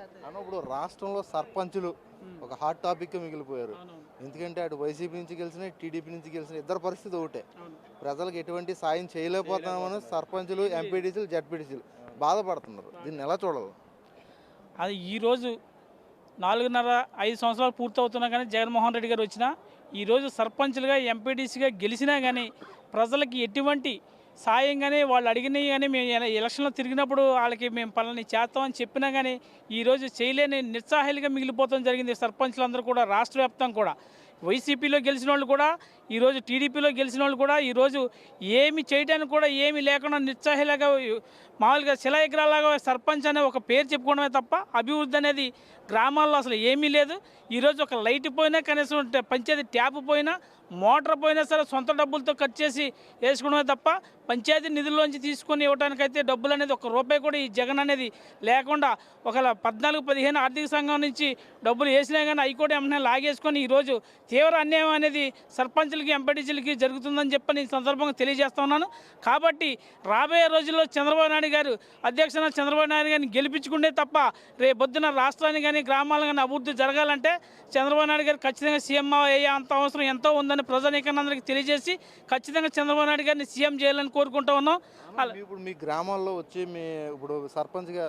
అన్న ఇప్పుడు రాష్ట్రంలో సర్పంచులు ఒక హాట్ టాపిక్ మిగిలిపోయారు. ఎందుకంటే అటు వైసీపీ నుంచి గెలిచిన టీడీపీ నుంచి గెలిచిన ఇద్దరు పరిస్థితి ఒకటే. ప్రజలకు ఎటువంటి సాయం చేయలేకపోతున్నామని సర్పంచులు ఎంపీటీసీలు జడ్పీటీసీలు బాధపడుతున్నారు. దీన్ని ఎలా చూడాలి? అది ఈరోజు నాలుగున్నర ఐదు సంవత్సరాలు పూర్తవుతున్నా కానీ జగన్మోహన్ రెడ్డి గారు వచ్చినా ఈరోజు సర్పంచ్లుగా ఎంపీటీసీగా గెలిచినా కానీ ప్రజలకి ఎటువంటి సాయంగానే వాళ్ళు అడిగినవి కానీ మేము ఎలక్షన్లో తిరిగినప్పుడు వాళ్ళకి మేము పనులని చేస్తామని చెప్పినా కానీ ఈరోజు చేయలేని నిస్సహాయాలుగా మిగిలిపోవడం జరిగింది. సర్పంచ్లందరూ కూడా రాష్ట్ర కూడా. వైసీపీలో గెలిచిన వాళ్ళు కూడా ఈరోజు టీడీపీలో గెలిచిన వాళ్ళు కూడా ఈరోజు ఏమి చేయడానికి కూడా ఏమి లేకుండా నిస్సహాయాలుగా మామూలుగా శిలాయగ్రాలాగా సర్పంచ్ అనే ఒక పేరు చెప్పుకోవడమే తప్ప అభివృద్ధి అనేది గ్రామాల్లో అసలు ఏమీ లేదు. ఈరోజు ఒక లైట్ పోయినా కనీసం పంచాయతీ ట్యాప్ పోయినా మోటార్ పోయినా సరే సొంత డబ్బులతో ఖర్చు చేసి వేసుకోవడమే తప్ప పంచాయతీ నిధుల్లోంచి తీసుకొని ఇవ్వడానికైతే డబ్బులు అనేది ఒక రూపాయి కూడా ఈ జగన్ అనేది లేకుండా ఒక పద్నాలుగు పదిహేను ఆర్థిక సంఘం నుంచి డబ్బులు వేసినా కానీ హైకోర్టు ఏమన్నా లాగేసుకొని ఈరోజు తీవ్ర అన్యాయం అనేది సర్పంచులకి ఎంపీటీసీలకి జరుగుతుందని చెప్పని ఈ సందర్భంగా తెలియజేస్తా ఉన్నాను. కాబట్టి రాబోయే రోజుల్లో చంద్రబాబు నాయుడు గారు అధ్యక్షన చంద్రబాబు నాయుడు గారిని గెలిపించుకుంటే తప్ప రేపొద్దున రాష్ట్రాన్ని కానీ గ్రామాలను కానీ అభివృద్ధి జరగాలంటే చంద్రబాబు నాయుడు గారు ఖచ్చితంగా సీఎం అయ్యే అంత అవసరం ఎంతో ఉందని ప్రజానీకనందరికీ తెలియజేసి ఖచ్చితంగా చంద్రబాబు నాయుడు గారిని సీఎం చేయాలని కోరుకుంటా ఉన్నాం. ఇప్పుడు మీ గ్రామాల్లో వచ్చి మీ ఇప్పుడు సర్పంచ్గా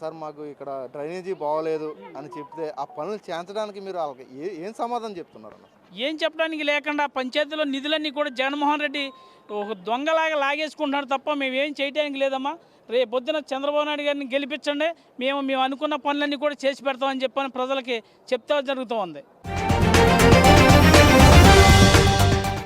సార్ మాకు ఇక్కడ డ్రైనేజీ బాగోలేదు అని చెప్తే ఆ పనులు చేయించడానికి మీరు వాళ్ళకి ఏ ఏం సమాధానం చెప్తున్నారు అన్న? ఏం చెప్పడానికి లేకుండా పంచాయతీలో నిధులన్నీ కూడా జగన్మోహన్ రెడ్డి ఒక దొంగలాగా లాగేసుకుంటున్నాడు తప్ప మేము ఏం చేయడానికి లేదమ్మా. రేపు పొద్దున చంద్రబాబు నాయుడు గారిని గెలిపించండి. మేము మేము అనుకున్న పనులన్నీ కూడా చేసి పెడతామని చెప్పని ప్రజలకి చెప్తా జరుగుతూ ఉంది.